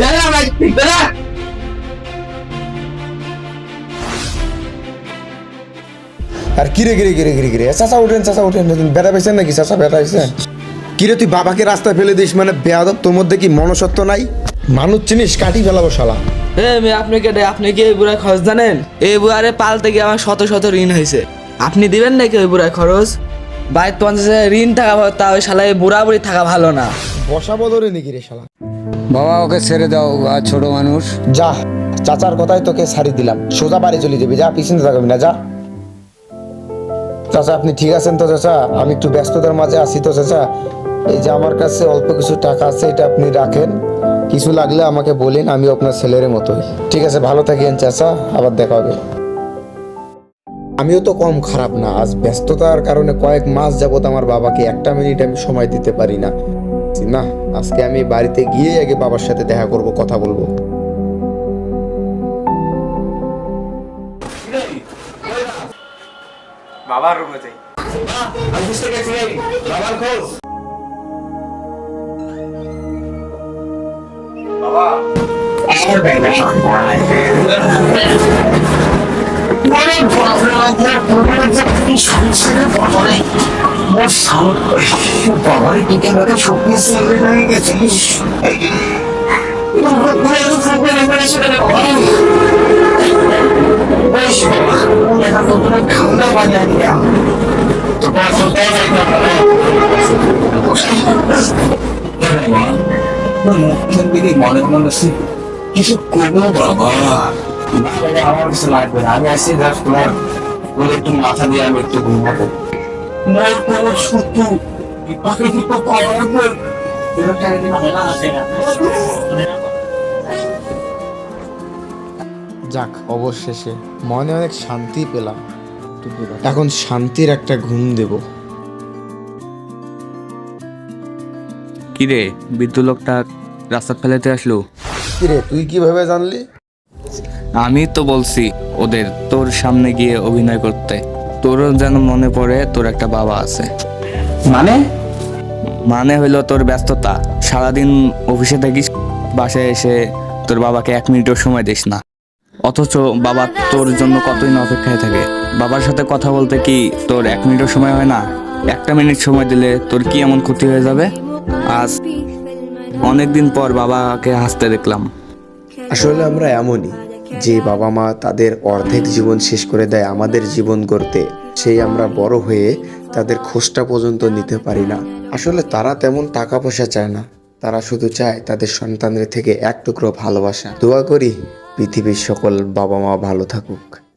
বেড়া ভাই বেড়া আর কিরে কিরে কিরে কিরে কিরে চাচা উঠেন চাচা উঠেন। বেড়া পাইছেন নাকি? চাচা বেড়া পাইছেন কিরে তুই বাবাকে রাস্তায় ফেলে দিস? মানে বেয়াদব তোর মধ্যে কি মনসত্ব নাই? মানুষ চিনিস কাটি ফেলাবো শালা। এ মেয়ে আপনি কেটে আপনি কি এই বুড়ার খরচ জানেন? এই বুড়ারে পালতে গিয়ে আমার শত শত ঋণ হয়েছে। আপনি দিবেন নাকি ওই বুড়ায় খরচ? বাইর হাজার ঋণ থাকা ভালো, তা ওই শালায় বুড়া বুড়ি থাকা ভালো না। বসা বদলে নাকি রে শালা? বাবা ওকে ছেড়ে দাও আর ছোট মানুষ। যা চাচার কথাই তোকে ছাড়ি দিলাম। সোজা বাড়ি চলে যাবি যা পিছনে থাকবি না যা। চাচা আপনি ঠিক আছেন তো চাচা? আমি একটু ব্যস্ততার মাঝে আছি তো চাচা। এই যে আমার কাছে অল্প কিছু টাকা আছে এটা আপনি রাখেন। কিছু লাগলে আমাকে বলেন আমি আপনার ছেলের মতোই। ঠিক আছে ভালো থাকেন চাচা। আবার দেখা হবে। আমিও তো কম খারাপ না আজ ব্যস্ততার কারণে কয়েক মাস যাবত আমার বাবাকে একটা মিনিট আমি সময় দিতে পারি না। না আজকে আমি বাড়িতে গিয়ে আগে বাবার সাথে দেখা করব কথা বলব। বাবার রুমে যাই। আমি বুঝতে গেছি রে খোঁজ বাবার দিকে মতো স্বপ্ন সেরে হয়ে গেছিস ঠান্ডা দিলাম মুখ্যমন্ত্রী মনে মনে কিছু করব বাবা আমার কিছু লাগবে না আমি আসি জাস্ট তোমার একটু মাথা দিয়ে আমি একটু ঘুমাবো পাওয়ার পর যাক অবশেষে মনে অনেক শান্তি পেলাম। এখন শান্তির একটা ঘুম দেব। কিরে বৃদ্ধ লোকটা রাস্তা ফেলাতে আসলো? কিরে তুই কীভাবে জানলি? আমি তো বলছি ওদের তোর সামনে গিয়ে অভিনয় করতে। তোরও যেন মনে পড়ে তোর একটা বাবা আছে। মানে? মানে হইল তোর ব্যস্ততা। সারাদিন অফিসে থাকিস বাসায় এসে তোর বাবাকে এক মিনিটও সময় দিস না। অথচ বাবা তোর জন্য কতই না অপেক্ষায় থাকে? বাবার সাথে কথা বলতে কি তোর এক মিনিটও সময় হয় না? একটা মিনিট সময় দিলে তোর কি এমন ক্ষতি হয়ে যাবে? আজ অনেকদিন পর বাবাকে হাসতে দেখলাম। আসলে আমরা এমনই। যে বাবা মা তাদের অর্ধেক জীবন শেষ করে দেয় আমাদের জীবন গড়তে, সেই আমরা বড় হয়ে তাদের খোঁজটা পর্যন্ত নিতে পারি না। আসলে তারা তেমন টাকা পয়সা চায় না। তারা শুধু চায় তাদের সন্তানদের থেকে এক টুকরো ভালোবাসা। দোয়া করি পৃথিবীর সকল বাবা মা ভালো থাকুক।